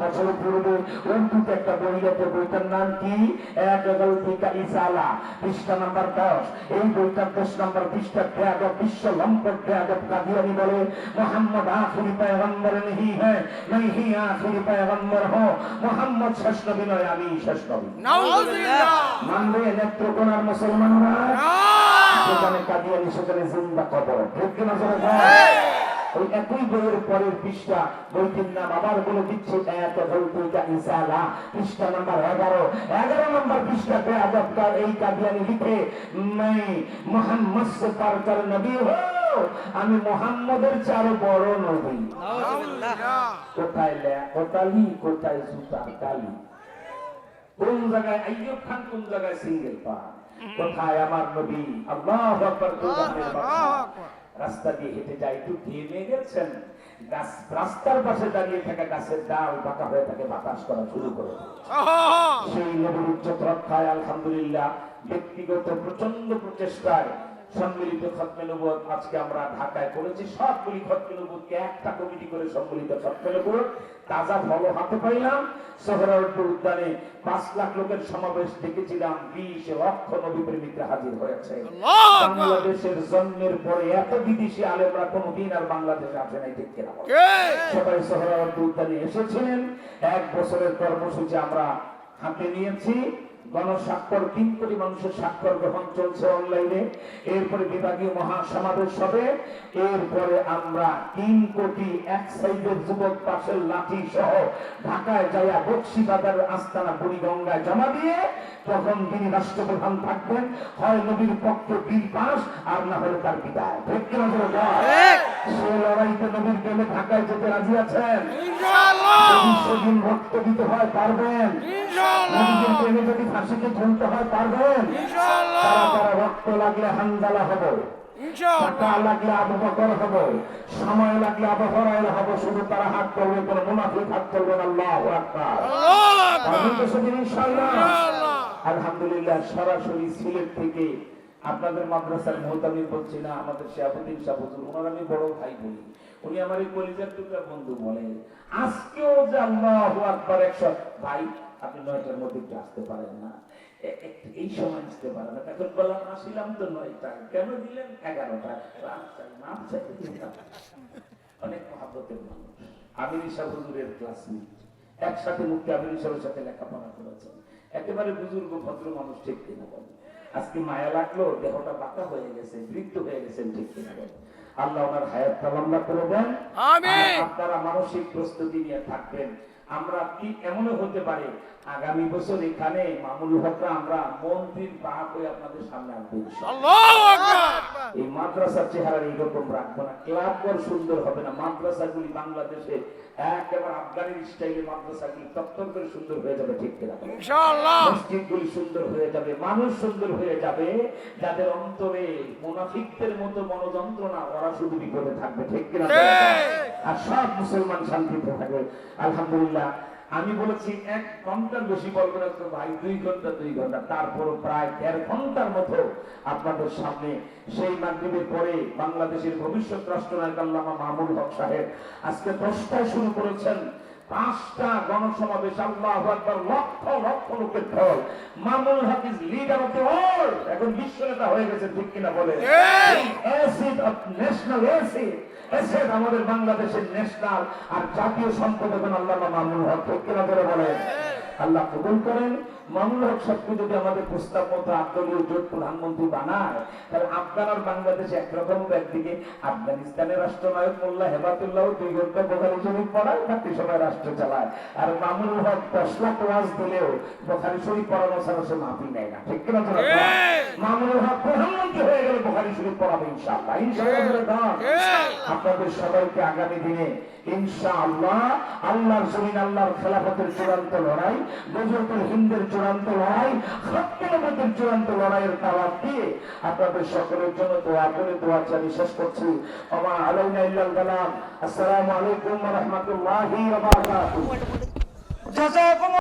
বছর পূর্বে উর্দুতে একটা বই বইটার নাম কি? এক এগারো ইসালা পৃষ্ঠা নাম্বার দশ। এই বইটার দশ নাম্বার পৃষ্ঠা বেয়াদব বিশ্ব লম্পট বেয়াদব কাদিয়ানি বলে মোহাম্মদ আখরি পয়গম্বর নেহি হ্যাঁ নেহি আখরি পয়গম্বর হো মোহাম্মদ শেষ নবী নয় আমি শেষ নবী। মানবে নেত্রকোনার মুসলমানরা? সেখানে কাদিয়ানি সেখানে জিন্দা কবর। ঠিক কিনা? ওই একই বইয়ের পরের পৃষ্ঠা বইটির নাম আবার বলে দিচ্ছে এত ভৌতিকা ইসালা পৃষ্ঠা নাম্বার এগারো। এগারো নম্বর পৃষ্ঠাতে আজবটা এই কাদিয়ানি লিখে নাই মোহাম্মদ সে নবী হো আমি মোহাম্মদের চারো বড় নবী। কোথায় ল্যা কোথালি কোথায় সুতা কালি? কোন জায়গায় আইয়ুব খান কোন জায়গায় সিঙ্গেল পা কোথায় আমার নবী? আল্লাহ আকবার কোরআনের বাবা রাস্তা দিয়ে হেঁটে যায় একটু ঘেমে গেছেন গাছ রাস্তার পাশে দাঁড়িয়ে থাকা গাছের ডাল পাকা হয়ে থাকে বাতাস করা শুরু করে। সেই নবীর উচ্চত রক্ষায় আলহামদুলিল্লাহ ব্যক্তিগত প্রচণ্ড প্রচেষ্টায় সম্মিলিত খতমে নবুয়ত আজকে আমরা ঢাকায় করেছি। সবগুলি খতমে নবুয়তকে একটা কমিটি করে সম্মিলিত খতমে নবুয়ত তাজা ফল হাতে পাইলাম। সোহরাওয়ার্দী উদ্যানে পাঁচ লাখ লোকের সমাবেশ দেখেছিলাম। বিশ লক্ষ নবী প্রেমিকরা হাজির হয়েছে। বাংলাদেশের জন্মের পরে এত বিদেশি আলেমরা কোনোদিন আর বাংলাদেশে আসে নাই ঠিক কিনা সবাই সোহরাওয়ার্দী উদ্যানে এসেছিলেন এক বছরের কর্মসূচি আমরা হাতে নিয়েছি। গণস্বাক্ষর তিন কোটি মানুষের স্বাক্ষর গ্রহণ চলছে অনলাইনে। এরপরে বিভাগীয় মহাসমাবেশ হবে। এরপরে আমরা তিন কোটি এক সাইজের যুবক পাশের লাঠি সহ ঢাকায় যাইয়া বক্সিবাজার আস্তানা বুড়িগঙ্গায় জমা দিয়ে তখন তিনি রাষ্ট্রপ্রধান থাকবেন হয় নবীর পক্ষে বিল পাস আর না হলে তার বিদায়? সে লড়াইতে নবীর গেলে ঢাকায় যেতে রাজি আছেন? সেদিন রক্ত দিতে হয় পারবেন? প্রেমে যদি ফাঁসিকে ঝুলতে হয় পারবেন তারা তারা রক্ত লাগলে হানজালা হব। টাকা লাগলে আবু হব। সময় লাগলে আবু হব। শুধু তারা হাত করবে কোনো মুনাফিক হাত করবে না। আল্লাহু আকবার। পারবেন তো সেদিন ইনশাআল্লাহ। আলহামদুলিল্লাহ সরাসরি সিলেট থেকে আপনাদের মাদ্রাসার মোহতামি বলছি না আমাদের শেহাবুদ্দিন সাহুদুর ওনার আমি বড় ভাই বলি উনি আমার এই কলিজার টুকরা বন্ধু বলেন আজকেও যে আল্লাহ আকবার একশো ভাই আপনি নয়টার মধ্যে একটু আসতে পারেন না। এই সময় আসতে পারেন না। তখন বললাম আসিলাম তো নয়টা কেন দিলেন? এগারোটা রাত চাই মাপ চাই অনেক মহাব্বতের মানুষ। আমির ইসা হুজুরের ক্লাসমেট একসাথে মুক্তি আমির ইসাহের সাথে লেখাপড়া করেছেন। একেবারে বুজুর্গ ভদ্র মানুষ ঠিক কিনা বলেন আজকে মায়া লাগল দেহটা বাঁকা হয়ে গেছে বৃদ্ধ হয়ে গেছেন ঠিক কিনা বলেন আল্লাহ ওনার হায়াতটা লম্বা করে দেন। আপনারা মানসিক প্রস্তুতি নিয়ে থাকবেন। আমরা কি এমনও হতে পারে। আগামী বছর এখানে মামুল হকরা আমরা মন্ত্রীর পাক হয়ে আপনাদের সামনে আনব এই মাদ্রাসার চেহারা এইরকম রাখব না। ক্লাব ঘর সুন্দর হবে না। মাদ্রাসাগুলি বাংলাদেশে একেবারে আফগানের স্টাইলে মাদ্রাসাগুলি তত্তর করে সুন্দর হয়ে যাবে ঠিক কিনা? মসজিদগুলি সুন্দর হয়ে যাবে। মানুষ সুন্দর হয়ে যাবে। যাদের অন্তরে মুনাফিকদের মতো মনোযন্ত্রণা ওরা শুধু বিপদে থাকবে ঠিক কিনা? আর সব মুসলমান শান্তিতে থাকে। আলহামদুলিল্লাহ, আমি বলেছি এক ঘণ্টার বেশি বলব না ভাই, দুই ঘণ্টা দুই ঘণ্টা। তারপর প্রায় দেড় ঘণ্টার মতো আপনাদের সামনে সেই মাধ্যমে পরে বাংলাদেশের ভবিষ্যৎ রাষ্ট্রনায়ক আল্লামা মাহমুদ হক সাহেব আজকে দশটায় শুরু করেছেন। পাঁচটা গণসমাবেশ আল্লাহ একবার লক্ষ লক্ষ লোকের ঢল। Mamun Hafiz leader of the world এখন বিশ্ব নেতা হয়ে গেছে ঠিক কিনা বলে asset of national asset asset আমাদের বাংলাদেশের ন্যাশনাল আর জাতীয় সম্পদ এখন আল্লাহ মামুন হক ঠিক কিনা করে বলেন? আল্লাহ কবুল করেন। মামুল হক সাহেবকে যদি আমাদের প্রস্তাব মতো আব্দুল জোট প্রধানমন্ত্রী বানায়, তাহলে আফগান আর বাংলাদেশ একরকম একদিকে আফগানিস্তানের রাষ্ট্রনায়ক মোল্লা হেবাতুল্লাহ দুই ঘণ্টা বোখারি শরীফ পড়ায়, বাকি সময় রাষ্ট্র চালায়। আর মামুল হক দশ লাখ ওয়াজ দিলেও বোখারি শরীফ পড়ানো ছাড়া সে মাফি নেয় না। ঠিক কিনা ইনশাআল্লাহ ইনশাআল্লাহ। আপনাদের সবাইকে আগামী দিনে ইনশাআল্লাহ আল্লাহর জমিন আল্লাহর খেলাফতের চূড়ান্ত লড়াই গজরতুল হিন্দের চূড়ান্ত লড়াই চূড়ান্ত লড়াইয়ের তালাব দিয়ে আপনাদের সকলের জন্য দোয়া করে দোয়া চালি শেষ করছি। আমা আলাইনা ইল্লাল বালাগ। আসসালামু আলাইকুম ওয়া রাহমাতুল্লাহি ওয়া বারাকাতুহু। জাযাকুম